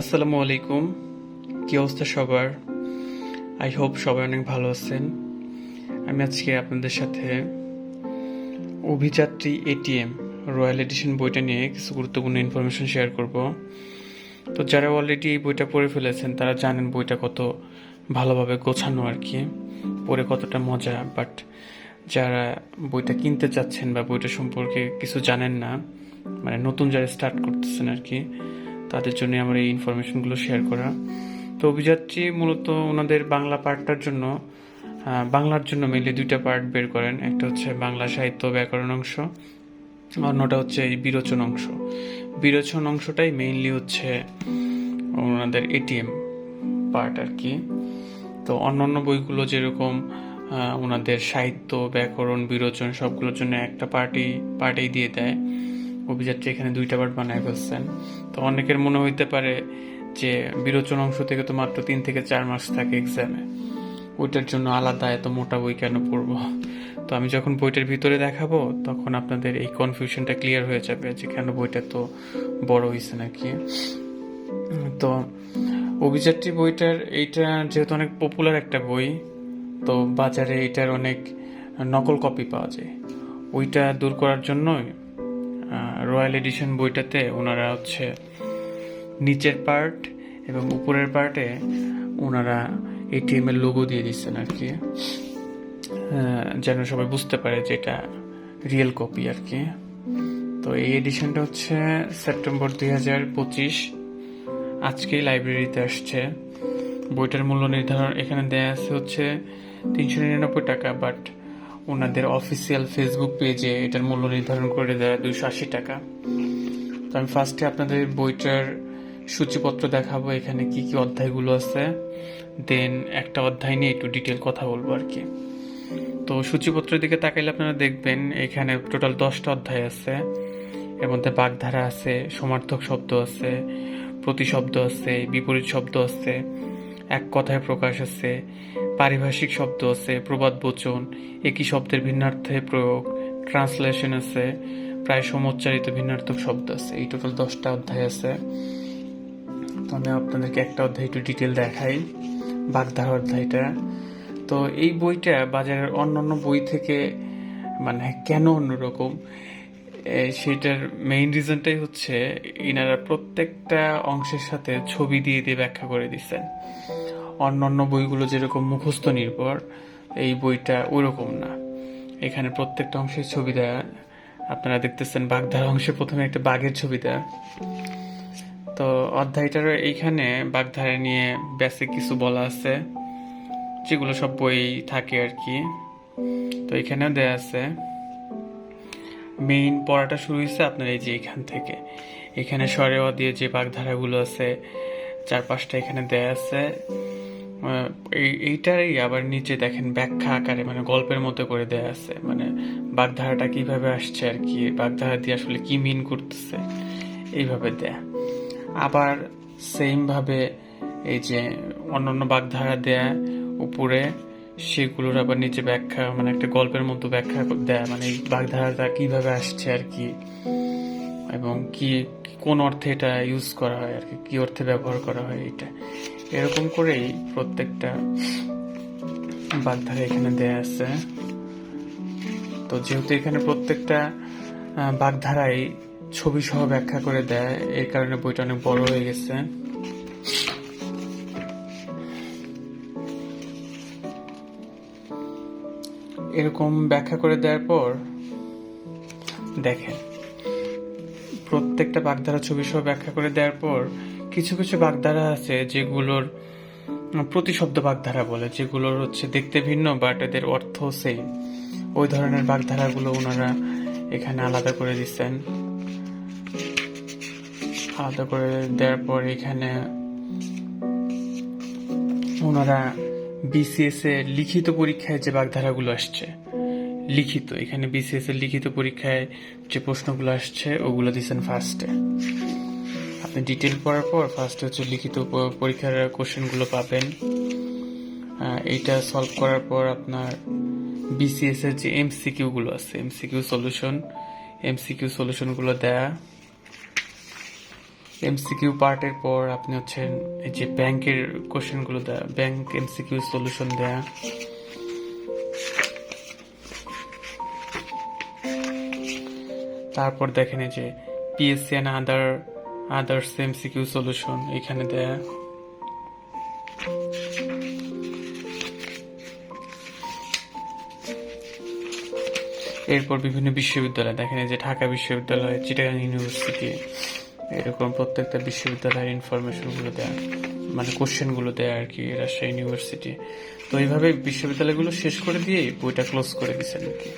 আসসালামু আলাইকুম। কি অবস্থা সবার? আই হোপ সবাই অনেক ভালো আছেন। আমি আজকে আপনাদের সাথে অভিযাত্রী এটিএম রয়্যাল এডিশন বইটা নিয়ে কিছু গুরুত্বপূর্ণ ইনফরমেশন শেয়ার করব। তো যারা অলরেডি এই বইটা পড়ে ফেলেছেন, তারা জানেন বইটা কত ভালোভাবে গোছানো আর কি। পড়ে কতটা মজা বাট যারা বইটা কিনতে চাচ্ছেন বা বইটা সম্পর্কে কিছু জানেন না মানে নতুন যারা স্টার্ট করতেছেন আর কি তাদের জন্য আমার এই ইনফরমেশনগুলো শেয়ার করা। তো অভিযাত্রী মূলত ওনাদের বাংলা পার্টটার জন্য বাংলার জন্য মেনলি দুইটা পার্ট বের করেন। একটা হচ্ছে বাংলা সাহিত্য ব্যাকরণ অংশ অন্যটা হচ্ছে এই বিরোচন অংশ। বিরোচন অংশটাই মেইনলি হচ্ছে ওনাদের এটিএম পার্ট আর কি তো অন্যান্য বইগুলো যেরকম ওনাদের সাহিত্য, ব্যাকরণ, বিরোচন সবগুলোর জন্য একটা পার্টি পার্টেই দিয়ে দেয়। অভিযাত্রী এখানে দুইটা পার্ট বানায় ফেলছেন। তো অনেকের মনে হইতে পারে যে বিরোচন অংশ থেকে তো মাত্র তিন থেকে চার মাস থাকে এক্সামে ওইটার জন্য আলাদা এত মোটা বই কেন পড়ব? তো আমি যখন বইটার ভিতরে দেখাবো, তখন আপনাদের এই কনফিউশনটা ক্লিয়ার হয়ে যাবে যে কেন বইটা তো বড় হয়েছে নাকি। তো অভিযাত্রী বইটার এইটা যেহেতু অনেক পপুলার একটা বই, তো বাজারে এটার অনেক নকল কপি পাওয়া যায়। ওইটা দূর করার জন্যই রয়্যাল এডিশন বইটাতে ওনারা হচ্ছে নিচের পার্ট এবং উপরের পার্টে ওনারা এটিএম এর লোগো দিয়ে দিচ্ছেন আর কি। যেন সবাই বুঝতে পারে যে এটা রিয়েল কপি আর কি। তো এই এডিশনটা হচ্ছে সেপ্টেম্বর দুই হাজার পঁচিশ। আজকেই লাইব্রেরিতে আসছে। বইটার মূল্য নির্ধারণ এখানে দেয়া আছে হচ্ছে তিনশো নিরানব্বই টাকা বাট ওনাদের অফিসিয়াল ফেসবুক পেজে এটার মূল্য নির্ধারণ করে দেয় দুইশো আশি টাকা। তো আমি ফার্স্টে আপনাদের বইটার সূচিপত্র দেখাবো, এখানে কি কি অধ্যায়গুলো আছে। দেন একটা অধ্যায় নিয়ে একটু ডিটেল কথা বলব আর কি। তো সূচিপত্রের দিকে তাকাইলে আপনারা দেখবেন, এখানে টোটাল দশটা অধ্যায় আছে। এর মধ্যে বাগধারা আছে, সমার্থক শব্দ আছে, প্রতিশব্দ আছে, বিপরীত শব্দ আছে। এক কথায় প্রকাশ আছে, পারিভাষিক শব্দ আছে, প্রবাদ বচন, একই শব্দের ভিন্নার্থে প্রয়োগ ট্রান্সলেশন আছে, প্রায় সমোচ্চারিত ভিন্নার্থক শব্দ আছে। এই টোটাল দশটা অধ্যায় আছে। তো আমি আপনাদেরকে একটা অধ্যায় একটু ডিটেল দেখাই, বাগধারা অধ্যায়টা। তো এই বইটা বাজারের অন্যান্য বই থেকে মানে কেন অন্যরকম? সেটার মেইন রিজনটাই হচ্ছে ইনারা প্রত্যেকটা অংশের সাথে ছবি দিয়ে দিয়ে ব্যাখ্যা করে দিচ্ছেন অন্যান্য বইগুলো যেরকম মুখস্থ নির্ভর, এই বইটা ওইরকম না। এখানে প্রত্যেকটা অংশের ছবি দেয়া, আপনারা দেখতেছেন বাগধারা অংশে প্রথমে একটা বাঘের ছবি দেয়া। তো অধ্যায়টার এইখানে বাগধারা নিয়ে বেসিক কিছু বলা আছে, যেগুলো সব বই থাকে আর কি। তো এখানেও দেয়া আছে। মেইন পড়াটা শুরু হয়েছে আপনার এই যে এখান থেকে। এখানে সরেওয়া দিয়ে যে বাগধারাগুলো আছে চার পাঁচটা এখানে দেয়া আছে। এই, এইটারই আবার নিচে দেখেন ব্যাখ্যা আকারে মানে গল্পের মতো করে দেয়া আছে। মানে বাগধারাটা কীভাবে আসছে আর কি, বাগধারা দিয়ে আসলে কি মিন করতেছে, এইভাবে দেয়া। আবার সেম ভাবে এই যে অন্যান্য বাগধারা দেয়া উপরে সেগুলোর আবার নিচে ব্যাখ্যা মানে একটা গল্পের মতো ব্যাখ্যা দেয় মানে এই বাগধারাটা কীভাবে আসছে আর কি, এবং কি, কোন অর্থে এটা ইউজ করা হয় আর কি কি অর্থে ব্যবহার করা হয় এটা। এরকম করেই প্রত্যেকটা বাগধারা এখানে দেয়া আছে। তো যেহেতু এখানে প্রত্যেকটা বাগধারাই ছবি সহ ব্যাখ্যা করে দেয়, এর কারণে বইটা অনেক বড় হয়ে গেছে। এরকম ব্যাখ্যা করে দেওয়ার পর, দেখেন, প্রত্যেকটা বাগধারা ছবি সহ ব্যাখ্যা করে দেওয়ার পর কিছু কিছু বাগধারা আছে যেগুলোর প্রতিশব্দ বাগধারা বলে, যেগুলোর হচ্ছে দেখতে ভিন্ন বাট এদের অর্থ সেম ওই ধরনের বাগধারাগুলো ওনারা এখানে আলাদা করে দিচ্ছেন। আলাদা করে দেওয়ার পর এখানে ওনারা বিসিএস এর লিখিত পরীক্ষায় যে বাগধারাগুলো আসছে, লিখিত, এখানে বিসিএস এর লিখিত পরীক্ষায় যে প্রশ্নগুলো আসছে, ওগুলো দিচ্ছেন ফার্স্টে আপনি ডিটেল পড়ার পর ফার্স্টে হচ্ছে লিখিত পরীক্ষার কোশ্চেনগুলো পাবেন। এইটা সলভ করার পর আপনার বিসিএস এর যে এমসিকিউ গুলো আছে এমসিকিউ সলিউশন এমসিকিউ সলিউশনগুলো দেয়া। এমসিকিউ পার্টের পর আপনি হচ্ছেন এই যে ব্যাংকের কোশ্চেনগুলো দেয়া ব্যাংক এমসিকিউ সলিউশন দেয়া। তারপর দেখেন এই যে PSC and other others MCQ solution এখানে দেয়া। এরপর বিভিন্ন বিশ্ববিদ্যালয়, দেখেন যে ঢাকা বিশ্ববিদ্যালয় চিটাগাং ইউনিভার্সিটি এরকম প্রত্যেকটা বিশ্ববিদ্যালয়ের ইনফরমেশনগুলো দেয় মানে কোশ্চেনগুলো দেয় আর কি রাজশাহী ইউনিভার্সিটি তো এইভাবে বিশ্ববিদ্যালয়গুলো শেষ করে দিয়ে বইটা ক্লোজ করে দিচ্ছেন আর কি।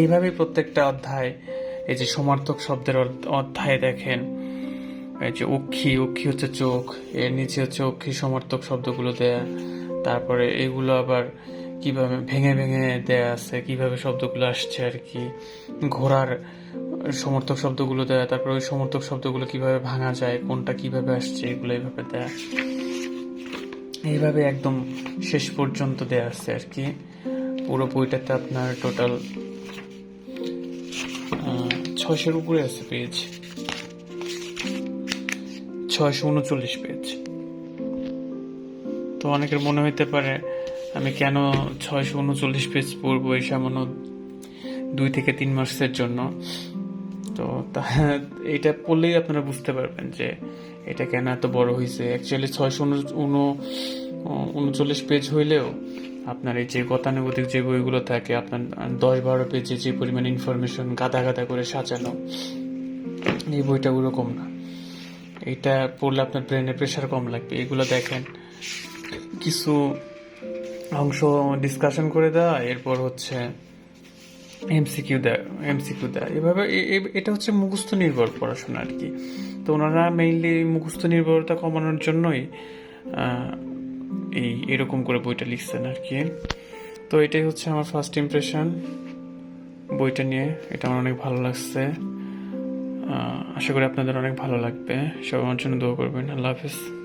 এইভাবে প্রত্যেকটা অধ্যায়, এই যে সমার্থক শব্দের অধ্যায় দেখেন, এই যে অক্ষি অক্ষি হচ্ছে চোখ, এর নিচে হচ্ছে অক্ষি সমার্থক শব্দগুলো দেয়া, তারপরে এগুলো আবার কীভাবে ভেঙে ভেঙে দেয়া আছে, কীভাবে শব্দগুলো আসছে আর কি, ঘোড়ার সমর্থক শব্দগুলো দেয়া, তারপর ওই সমর্থক শব্দগুলো কীভাবে ভাঙা যায়, কোনটা কীভাবে আসছে, এগুলো এইভাবে দেয়া। এইভাবে একদম শেষ পর্যন্ত দেয়া আছে আর কি। পুরো বইটাতে আপনার টোটাল ছয়শের উপরে আছে পেজ ছয়শো উনচল্লিশ পেজ তো অনেকের মনে হইতে পারে আমি কেন ছয়শো উনচল্লিশ পেজ পড়ব এই সামান্য দুই থেকে তিন মাসের জন্য? তো এটা পড়লেই আপনারা বুঝতে পারবেন যে এটা কেন এত বড় হয়েছে অ্যাকচুয়ালি ছয়শো উন, উনচল্লিশ পেজ হইলেও আপনার এই যে গতানুগতিক যে বইগুলো থাকে, আপনার দশ বারো পেজে যে পরিমাণ ইনফরমেশন গাদা গাদা করে সাজানো, এই বইটা ওরকম না। এটা পড়লে আপনার ব্রেনে প্রেশার কম লাগবে। এগুলো দেখেন, কিছু অংশ ডিসকাশন করে দেওয়া, এরপর হচ্ছে এমসিকিউ দেয় এমসিকিউ দেয়। এভাবে এটা হচ্ছে মুখস্থ নির্ভর পড়াশোনা আর কি। তো ওনারা মেইনলি মুখস্থ নির্ভরতা কমানোর জন্যই এই এরকম করে বইটা লিখছেন আর কি। তো এটাই হচ্ছে আমার ফার্স্ট ইমপ্রেশন বইটা নিয়ে। এটা আমার অনেক ভালো লাগছে। আশা করি আপনাদের অনেক ভালো লাগবে। সব আমার জন্য দোয়া করবেন। আল্লাহ হাফিজ।